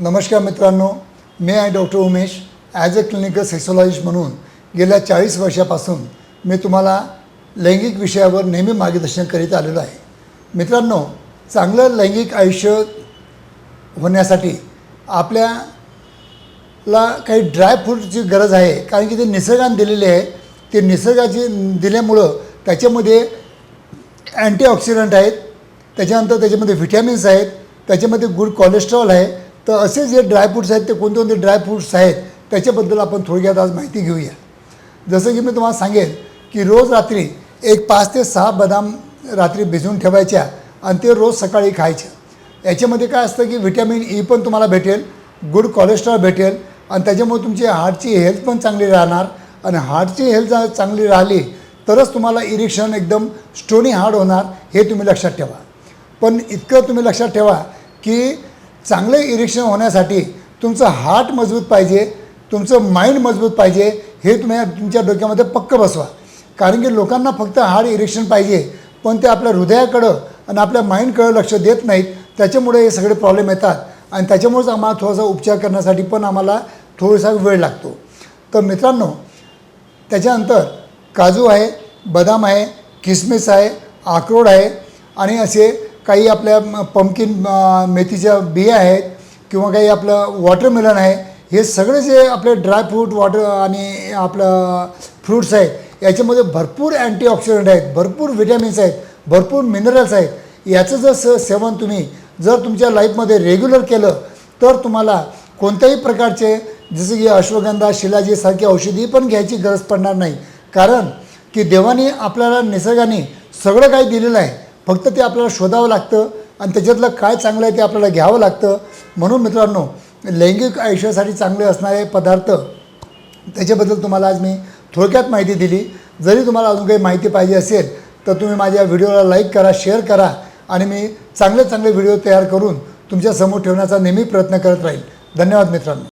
नमस्कार मित्रांनो मी आहे doctor Umesh as a clinical sexologist म्हणून गेल्या चाळीस वर्षापासून मी तुम्हाला लैंगिक विषयावर नेहमी मार्गदर्शन करीत आलेलो आहे. मित्रांनो चांगलं लैंगिक आयुष्य होण्यासाठी आपल्याला काही ड्रायफ्रूटची गरज आहे कारण की ते निसर्गाने दिलेले आहे ते निसर्गाची दिल्यामुळं त्याच्यामध्ये अँटीऑक्सिडंट आहेत त्याच्यानंतर त्याच्यामध्ये व्हिटॅमिन्स आहेत त्याच्यामध्ये गुड कोलेस्ट्रॉल आहे तर असे जे ड्रायफ्रूट्स आहेत ते कोणते कोणते ड्रायफ्रूट्स आहेत त्याच्याबद्दल आपण थोडक्यात आज माहिती घेऊया. जसं की मी तुम्हाला सांगेन की रोज रात्री एक पाच ते सहा बदाम रात्री भिजवून ठेवायच्या आणि ते रोज सकाळी खायचे. याच्यामध्ये काय असतं की व्हिटॅमिन ई e पण तुम्हाला भेटेल गुड कोलेस्ट्रॉल भेटेल आणि त्याच्यामुळे तुमची हार्टची हेल्थ पण चांगली राहणार. आणि हार्टची हेल्थ जर चांगली राहिली तरच तुम्हाला इरिक्शन एकदम स्टोनी हार्ड होणार हे तुम्ही लक्षात ठेवा. पण इतकं तुम्ही लक्षात ठेवा की चांगलं इरेक्शन होण्यासाठी तुमचं हार्ट मजबूत पाहिजे तुमचं माइंड मजबूत पाहिजे हे तुम्ही तुमच्या डोक्यामध्ये पक्क बसवा. कारण की लोकांना फक्त हार्ड इरेक्शन पाहिजे पण ते आपल्या हृदयाकडं आणि आपल्या माइंडकडं लक्ष देत नाहीत त्याच्यामुळे हे सगळे प्रॉब्लेम येतात. आणि त्याच्यामुळेच आम्हाला थोडासा उपचार करण्यासाठी पण आम्हाला थोडासा वेळ लागतो. तर मित्रांनो त्याच्यानंतर काजू आहे बदाम आहे किसमिस आहे अक्रोड आहे आणि असे काही आपल्या पंपकिन मेथीच्या बिया आहेत किंवा काही आपलं वॉटरमेलन आहे हे सगळे जे आपले ड्रायफ्रूट वॉटर आणि आपलं फ्रूट्स आहेत याच्यामध्ये भरपूर अँटीऑक्सिडंट आहेत भरपूर विटॅमिन्स आहेत भरपूर मिनरल्स आहेत. याचं जर स सेवन तुम्ही जर तुमच्या लाईफमध्ये रेग्युलर केलं तर तुम्हाला कोणत्याही प्रकारचे जसं की अश्वगंधा शिलाजीसारखी औषधी पण घ्यायची गरज पडणार नाही. कारण की देवाने आपल्याला निसर्गाने सगळं काही दिलेलं आहे. फक्त ते आपल्याला शोधावं लागतं आणि त्याच्यातलं काय चांगलं आहे ते आपल्याला घ्यावं लागतं. म्हणून मित्रांनो लैंगिक आयुष्यासाठी चांगले असणारे पदार्थ त्याच्याबद्दल तुम्हाला आज मी थोडक्यात माहिती दिली. जरी तुम्हाला अजून काही माहिती पाहिजे असेल तर तुम्ही माझ्या व्हिडिओला लाईक करा शेअर करा आणि मी चांगले चांगले व्हिडिओ तयार करून तुमच्यासमोर ठेवण्याचा नेहमी प्रयत्न करत राहील. धन्यवाद मित्रांनो.